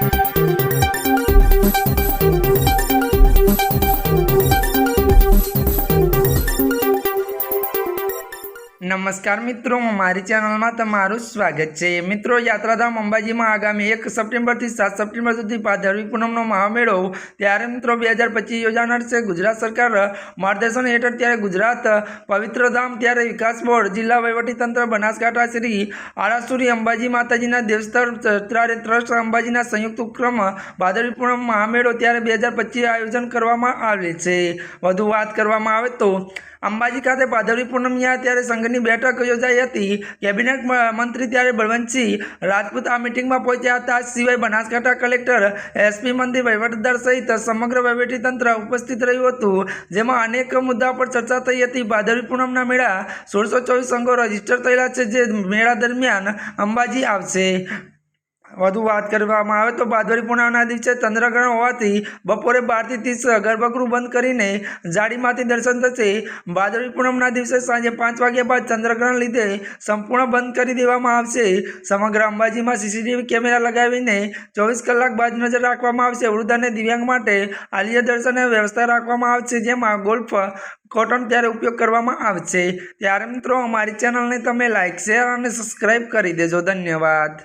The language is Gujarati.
Thank you. નમસ્કાર મિત્રો, મારી ચેનલમાં તમારું સ્વાગત છે. મિત્રો, યાત્રાધામ અંબાજીમાં આગામી એક સપ્ટેમ્બરથી સાત સપ્ટેમ્બર સુધી ભાદરવી પૂનમનો મહામેળો ત્યારે મિત્રો બે હજાર પચીસ યોજાનાર છે. ગુજરાત સરકાર માર્ગદર્શન હેઠળ ત્યારે ગુજરાત પવિત્રધામ ત્યારે વિકાસ બોર્ડ, જિલ્લા વહીવટીતંત્ર, બનાસકાંઠા શ્રી આરાસુરી અંબાજી માતાજીના દેવસ્થળ ત્યારે ટ્રસ્ટ, અંબાજીના સંયુક્ત ઉપક્રમ ભાદરવી પૂનમ મહામેળો ત્યારે બે હજાર પચીસ આયોજન કરવામાં આવે છે. વધુ વાત કરવામાં આવે તો અંબાજી ખાતે ભાદરવી પૂનમિયા ત્યારે સંઘની બેઠક યોજાઈ હતી. કેબિનેટ મંત્રી ત્યારે બળવંતસિંહ રાજપૂત આ મિટિંગમાં પહોંચ્યા હતા. સિવાય બનાસકાંઠા કલેક્ટર એસપી મંદિર વહીવટદાર સહિત સમગ્ર વહીવટીતંત્ર ઉપસ્થિત રહ્યું હતું, જેમાં અનેક મુદ્દા પર ચર્ચા થઈ હતી. ભાદરવી પૂનમના મેળા સોળસો ચોવીસ સંઘો રજિસ્ટર થયેલા છે, જે મેળા દરમિયાન અંબાજી આવશે. વધુ વાત કરવામાં આવે તો ભાદરવી પૂર્ણિમાના દિવસે ચંદ્રગ્રહણ હોવાથી બપોરે બારથી ત્રીસ ગર્ભગૃહ બંધ કરીને જાળીમાંથી દર્શન થશે. ભાદરવી પૂનમના દિવસે સાંજે પાંચ વાગ્યા બાદ ચંદ્રગ્રહણ લીધે સંપૂર્ણ બંધ કરી દેવામાં આવશે. સમગ્ર અંબાજીમાં સીસીટીવી કેમેરા લગાવીને ચોવીસ કલાક બાદ નજર રાખવામાં આવશે. વૃદ્ધ અને દિવ્યાંગ માટે આલિયા દર્શનની વ્યવસ્થા રાખવામાં આવશે, જેમાં ગોલ્ફ, કોટન ત્યારે ઉપયોગ કરવામાં આવશે. ત્યારે મિત્રો, અમારી ચેનલને તમે લાઇક શેર અને સબસ્ક્રાઈબ કરી દેજો. ધન્યવાદ.